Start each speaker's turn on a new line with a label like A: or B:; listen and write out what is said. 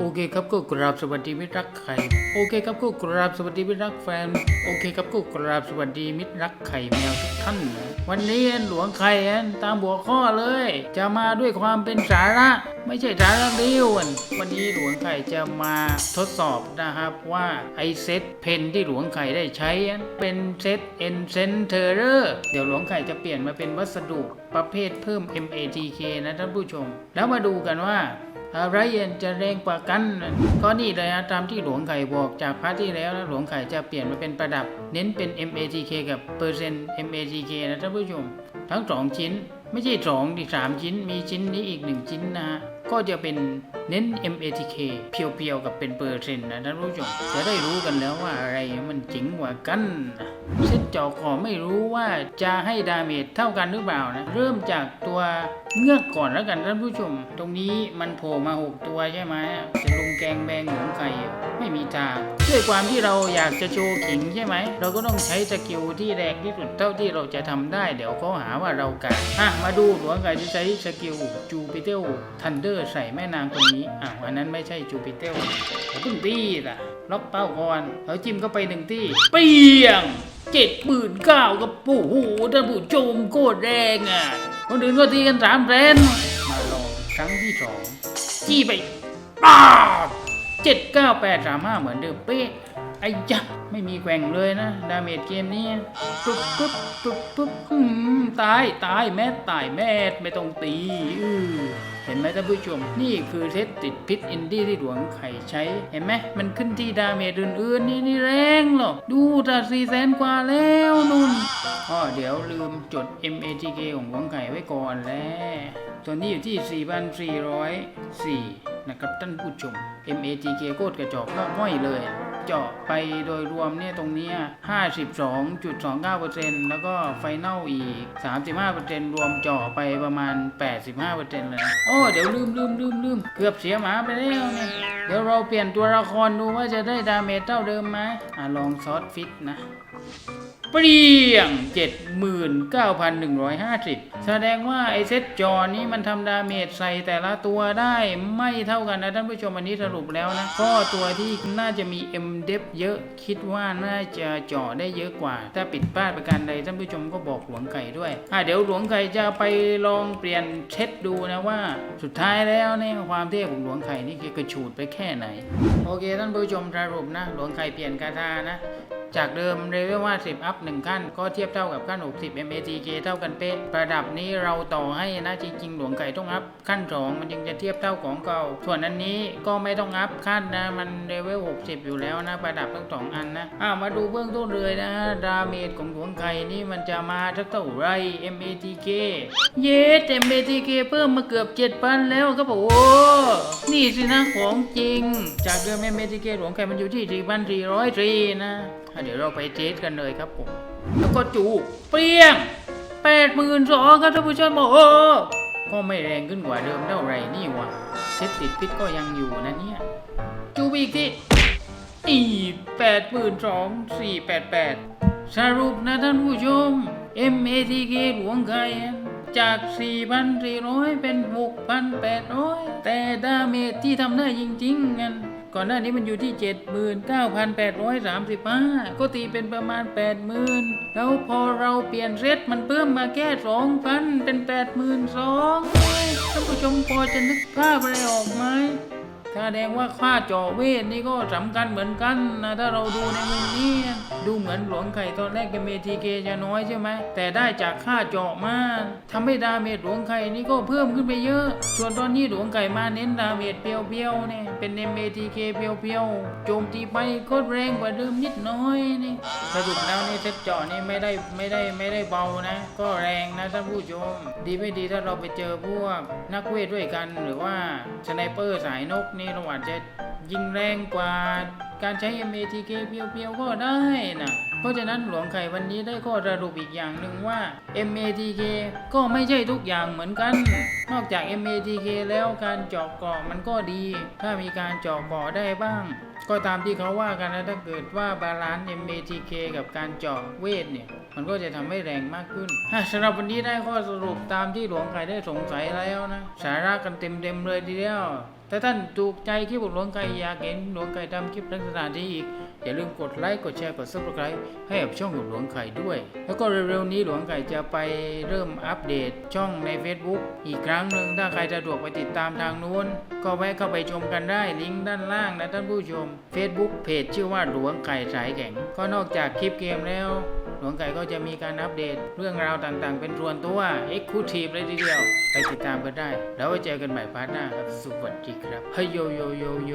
A: โอเคครับก็กราบสวัสดีมิตรรักไข่โอเคครับก็กราบสวัสดีมิตรรักแฟนโอเคครับก็กราบสวัสดีมิตรรักไข่แมวทุกท่านนะวันนี้หลวงไข่ตามหัวข้อเลย จะมาด้วยความเป็นสาระ ไม่ใช่สาระเดียววันนี้หลวงไข่จะมาทดสอบนะครับว่าไอเซตเพนที่หลวงไข่ได้ใช้เป็นเซตเอนเซนเทอร์เดี๋ยวหลวงไข่จะเปลี่ยนมาเป็นวัสดุประเภทเพิ่ม MATK นะท่านผู้ชม แล้วมาดูกันว่า อะไรเย็นจะแรงกว่ากันก็นี่เลยนะตามที่หลวงไข่บอกจากพาร์ทที่แล้วนะหลวงไข่จะเปลี่ยนมาเป็นประดับ เน้นเป็น MATK กับเปอร์เซ็นต์ MATK นะท่านผู้ชม ทั้งสองชิ้น ไม่ใช่สองดิสามชิ้น มีชิ้นนี้อีกหนึ่งชิ้นนะฮะ ก็จะเป็นเน้น MATK เพียวๆกับเป็นเปอร์เซ็นต์นะท่านผู้ชมจะได้รู้กันแล้วว่าอะไรมันจริงกว่ากันเซตจอขอไม่รู้ว่าจะให้ดาเมจเท่ากันหรือเปล่านะ เริ่มจากตัวเงือกก่อนแล้วกันท่านผู้ชม ตรงนี้มันโผล่มา6ตัวใช่ไหมจะลงแกงแบงหงไก่ไม่มีทางด้วยความที่เราอยากจะโชว์ขิงใช่ไหม เราก็ต้องใช้สกิลที่แรงที่สุดเท่าที่เราจะทำได้ เดี๋ยวเขาหาว่าเรากันอะมาดูหลวงไก่จะใช้สกิลจูปิเตอร์ทันเดอร์ใส่แม่นางคนนี้อะอันนั้นไม่ใช่จูปิเตอร์เพิ่งตีล่ะล็อกเป้าก่อนแล้วจิ้มเข้าไปหนึ่งที่เปียงเจ็ดหมื่นเก้ากับปู่หูท่านผู้ชมโคตรแรงอะคนอื่นก็ตีกันสามแสนมาลองครั้งที่สองจี้ไปป้าเจ็ดเก้าแปดสามห้าเหมือนเดิมเป๊ะไอ้ยักษ์ไม่มีแกว่งเลยนะ ดาเมจเกมนี้ปุ๊บปุ๊บปุ๊บปุ๊บอืมตาย ตายแม่ตายแม่ไม่ต้องตีอือ เห็นไหมท่านผู้ชม นี่คือเซตติดพิษอินดี้ที่หลวงไข่ใช้ เห็นไหมมันขึ้นที่ดาเมจอื่นๆ นี่นี่แรงหรอกดูแต่สี่แสนกว่าแล้วนุ่นอ๋อเดี๋ยวลืมจด MATK ของหลวงไข่ไว้ก่อนแล้วตัวนี้อยู่ที่ 4,404 นะครับท่านผู้ชม MATK โคตรกระจอกก็ห้อยเลย เจาะไปโดยรวมเนี่ยตรงนี้ 52.29%แล้วก็ไฟนอลอีก 35%รวมเจาะไปประมาณ 85%เลยนะโอ้เดี๋ยวลืมลืมลืมลืมเกือบเสียหมาไปแล้วเนี่ยเดี๋ยวเราเปลี่ยนตัวละครดูว่าจะได้ดาเมจเท่าเดิมไหมอะลองซอสฟิตนะ เปรี้ยง 79,150 แสดงว่าไอเซตจอนี้มันทำดาเมจใส่แต่ละตัวได้ไม่เท่ากันนะท่านผู้ชมอันนี้สรุปแล้วนะ ก็ตัวที่น่าจะมี M d e p เยอะคิดว่าน่าจะจาะได้เยอะกว่า ถ้าปิดพลาดประการใดท่านผู้ชมก็บอกหลวงไก่ด้วยอะเดี๋ยวหลวงไก่จะไปลองเปลี่ยนเช็ดดูนะว่า สุดท้ายแล้วเนี่ยความเท่ของหลวงไข่นี่คือกระฉูดไปแค่ไหน โอเคท่านผู้ชมสรุปนะ หลวงไข่เปลี่ยนคาถานะ จากเดิมเรเวลว่า10อัพ 1 ขั้น ก็เทียบเท่ากับขั้น 60 MATK เท่ากันเป๊ะ ประดับนี้เราต่อให้นะจริงๆ หลวงไก่ต้องอัพ ขั้น 2 มันยังจะเทียบเท่าของเก่า ส่วนอันนี้ก็ไม่ต้องอัพขั้นนะ มันเรเวล60 อยู่แล้วนะ ประดับทั้งสองอันนะอ่ามาดูเบื้องต้นเลยนะดาเมจของหลวงไก่นี่มันจะมาเท่าไร MATK เยส MATK เพิ่มมาเกือบ 7,000 แล้วครับผมโอ้นี่สินะของจริง จากเดิม MATK หลวงไก่มันอยู่ที่4,403นะอะเดี๋ยวเราไปเทสกันเลยครับผม แล้วก็จูเปรี้ยง82,000ครับท่านผู้ชมโอ้ก็ไม่แรงขึ้นกว่าเดิมเท่าไหร่นี่หวะเซตติดพิษก็ยังอยู่นะเนี่ย จูบอีกทีอีแปดหมื่นสองสี่แปดแปดสรุปนะท่านผู้ชม MATK หลวงไข่จาก 4,400 เป็น 6,800 แต่ดาเมจที่ทำได้จริงๆกัน ก่อนหน้านี้มันอยู่ที่ 79,835 ก็ตีเป็นประมาณ 80,000 แล้วพอเราเปลี่ยนเซตมันเพิ่มมาแค่ 2,000 เป็น 82,000ท่านผู้ชมพอจะนึกภาพอะไรออกไหม แสดงว่าค่าเจาะเวทนี่ก็สำคัญเหมือนกันนะถ้าเราดูในมุมนี้ดูเหมือนหลวงไข่ตอนแรกกับเมทีเกจะน้อยใช่ไหมแต่ได้จากค่าเจาะมาทำให้ดาเมจหลวงไข่นี่ก็เพิ่มขึ้นไปเยอะ ส่วนตอนนี้หลวงไก่มาเน้นดาเมจเพียวๆเนี่ยเป็นเมทีเคเพียวๆโจมตีไปก็แรงกว่าเดิมนิดน้อยนี่สรุปแล้วนี่เซตเจาะนี่ไม่ได้ไม่ได้ไม่ได้เบานะ ก็แรงนะท่านผู้ชม ดีไม่ดีถ้าเราไปเจอพวกนักเวทด้วยกันหรือว่าสไนเปอร์สายนกนี่เราอางจะยิงแรงกว่า การใช้ MATK เพียวๆก็ได้นะเพราะฉะนั้นหลวงไข่วันนี้ได้ข้อสรุปอีกอย่างหนึ่งว่า MATK ก็ไม่ใช่ทุกอย่างเหมือนกัน นอกจาก MATK แล้วการเจาะเกาะมันก็ดี ถ้ามีการเจาะเกาะได้บ้าง ก็ตามที่เขาว่ากันนะถ้าเกิดว่าบาลานซ์ MATK กับการเจาะเวทเนี่ย มันก็จะทำให้แรงมากขึ้นสำหรับวันนี้ได้ข้อสรุปตามที่หลวงไข่ได้สงสัยแล้วนะ สาระกันเต็มๆเลยทีเดียวถ้าท่านถูกใจคลิปหลวงไก่อยากเห็นหลวงไก่ทำคลิปลักษณะนี้อีก อย่าลืมกดไลค์กดแชร์กด subscribe ให้กับช่องหลวงไก่ด้วย แล้วก็เร็วๆนี้หลวงไก่จะไปเริ่มอัปเดตช่องใน Facebook อีกครั้งหนึ่งถ้าใครสะดวกไปติดตามทางนู้น ก็แวะเข้าไปชมกันได้ลิงก์ด้านล่างนะท่านผู้ชม Facebook เพจชื่อว่าหลวงไก่สายแข็งก็นอกจากคลิปเกมแล้ว หลวงไก่ก็จะมีการอัปเดตเรื่องราวต่างๆ เป็นส่วนตัว Exclusive เลยทีเดียว ไปติดตามกันได้ แล้วไว้เจอกันใหม่พาร์ทหน้าครับ สวัสดีครับเฮ้ยโยโยโยโย